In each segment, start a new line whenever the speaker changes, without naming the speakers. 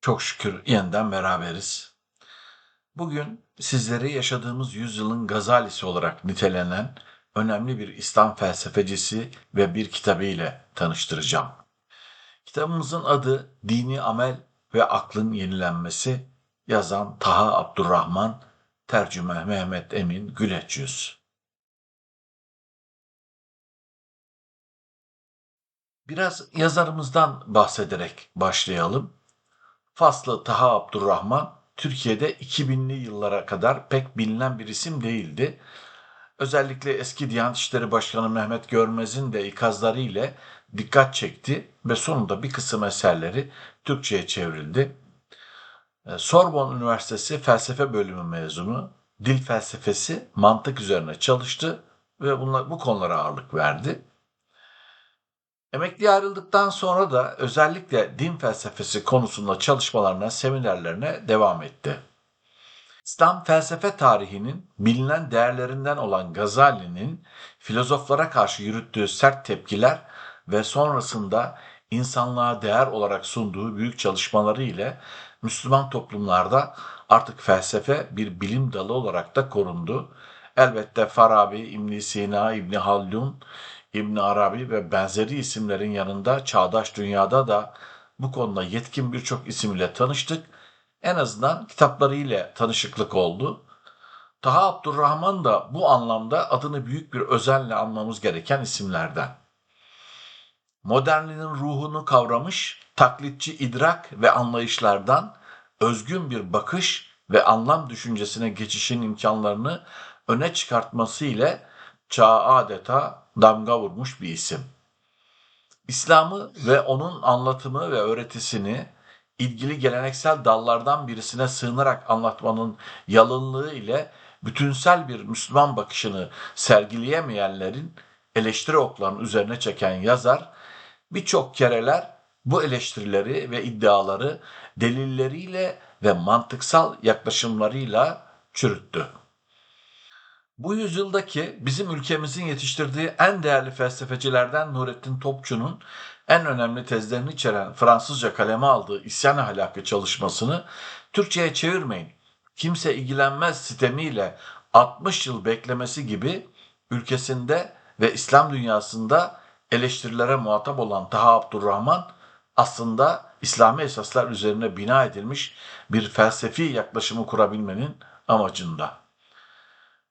Çok şükür yeniden beraberiz. Bugün sizleri yaşadığımız yüzyılın Gazalisi olarak nitelenen önemli bir İslam felsefecisi ve bir kitabı ile tanıştıracağım. Kitabımızın adı Dini Amel ve Aklın Yenilenmesi, yazan Taha Abdurrahman, tercüme Mehmet Emin Güleç. Biraz yazarımızdan bahsederek başlayalım. Faslı Taha Abdurrahman Türkiye'de 2000'li yıllara kadar pek bilinen bir isim değildi. Özellikle eski Diyanet İşleri Başkanı Mehmet Görmez'in de ikazları ile dikkat çekti ve sonunda bir kısım eserleri Türkçe'ye çevrildi. Ee, Sorbonne Üniversitesi felsefe bölümü mezunu, dil felsefesi, mantık üzerine çalıştı ve bunlar, bu konulara ağırlık verdi. Emekli ayrıldıktan sonra da özellikle din felsefesi konusunda çalışmalarına, seminerlerine devam etti. İslam felsefe tarihinin bilinen değerlerinden olan Gazali'nin filozoflara karşı yürüttüğü sert tepkiler ve sonrasında insanlığa değer olarak sunduğu büyük çalışmaları ile Müslüman toplumlarda artık felsefe bir bilim dalı olarak da korundu. Elbette Farabi, İbn Sina, İbn Haldun, İbn Arabi ve benzeri isimlerin yanında çağdaş dünyada da bu konuda yetkin birçok isim ile tanıştık. En azından kitapları ile tanışıklık oldu. Taha Abdurrahman da bu anlamda adını büyük bir özenle anmamız gereken isimlerden. Modernliğin ruhunu kavramış, taklitçi idrak ve anlayışlardan özgün bir bakış ve anlam düşüncesine geçişin imkanlarını öne çıkartması ile çağa adeta damga vurmuş bir isim. İslam'ı ve onun anlatımı ve öğretisini ilgili geleneksel dallardan birisine sığınarak anlatmanın yalınlığı ile bütünsel bir Müslüman bakışını sergileyemeyenlerin eleştiri oklarının üzerine çeken yazar birçok kereler bu eleştirileri ve iddiaları delilleriyle ve mantıksal yaklaşımlarıyla çürüttü. Bu yüzyıldaki bizim ülkemizin yetiştirdiği en değerli felsefecilerden Nurettin Topçu'nun en önemli tezlerini içeren Fransızca kaleme aldığı İsyan Ahlakı çalışmasını Türkçe'ye çevirmeyin, kimse ilgilenmez sistemiyle 60 yıl beklemesi gibi ülkesinde ve İslam dünyasında eleştirilere muhatap olan Taha Abdurrahman aslında İslami esaslar üzerine bina edilmiş bir felsefi yaklaşımı kurabilmenin amacında.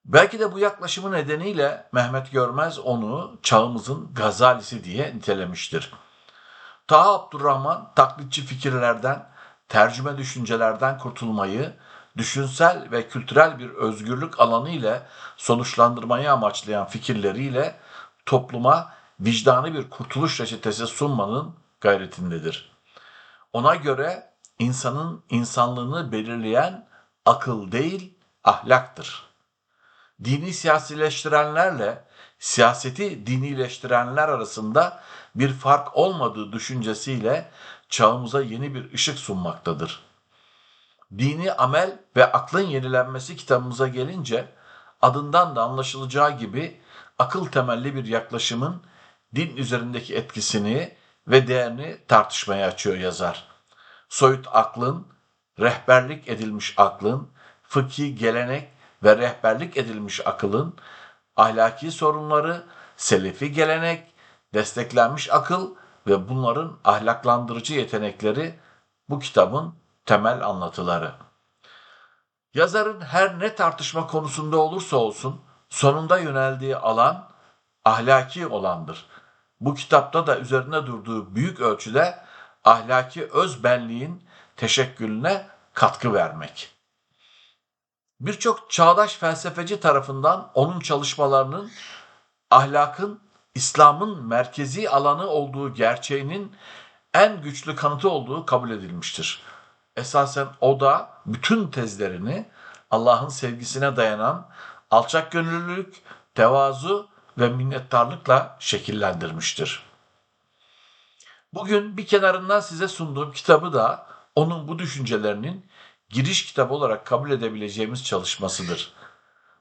Belki de bu yaklaşımı nedeniyle Mehmet Görmez onu çağımızın gazalisi diye nitelemiştir. Taha Abdurrahman taklitçi fikirlerden, tercüme düşüncelerden kurtulmayı, düşünsel ve kültürel bir özgürlük alanı ile sonuçlandırmayı amaçlayan fikirleriyle topluma vicdanı bir kurtuluş reçetesi sunmanın gayretindedir. Ona göre insanın insanlığını belirleyen akıl değil, ahlaktır dini siyasileştirenlerle siyaseti dinileştirenler arasında bir fark olmadığı düşüncesiyle çağımıza yeni bir ışık sunmaktadır. Dini amel ve aklın yenilenmesi kitabımıza gelince adından da anlaşılacağı gibi akıl temelli bir yaklaşımın din üzerindeki etkisini ve değerini tartışmaya açıyor yazar. Soyut aklın, rehberlik edilmiş aklın, fıkhi gelenek ve rehberlik edilmiş akılın ahlaki sorunları, selefi gelenek, desteklenmiş akıl ve bunların ahlaklandırıcı yetenekleri bu kitabın temel anlatıları. Yazarın her ne tartışma konusunda olursa olsun sonunda yöneldiği alan ahlaki olandır. Bu kitapta da üzerine durduğu büyük ölçüde ahlaki öz benliğin teşekkülüne katkı vermek. Birçok çağdaş felsefeci tarafından onun çalışmalarının ahlakın İslam'ın merkezi alanı olduğu gerçeğinin en güçlü kanıtı olduğu kabul edilmiştir. Esasen o da bütün tezlerini Allah'ın sevgisine dayanan alçak gönüllülük, tevazu ve minnettarlıkla şekillendirmiştir. Bugün bir kenarından size sunduğum kitabı da onun bu düşüncelerinin giriş kitabı olarak kabul edebileceğimiz çalışmasıdır.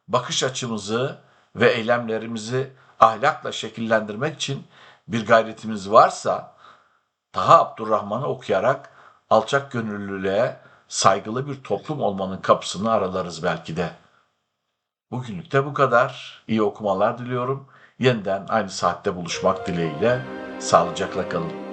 Bakış açımızı ve eylemlerimizi ahlakla şekillendirmek için bir gayretimiz varsa daha Abdurrahman'ı okuyarak alçak gönüllülüğe saygılı bir toplum olmanın kapısını aralarız belki de. Bugünlük de bu kadar. İyi okumalar diliyorum. Yeniden aynı saatte buluşmak dileğiyle sağlıcakla kalın.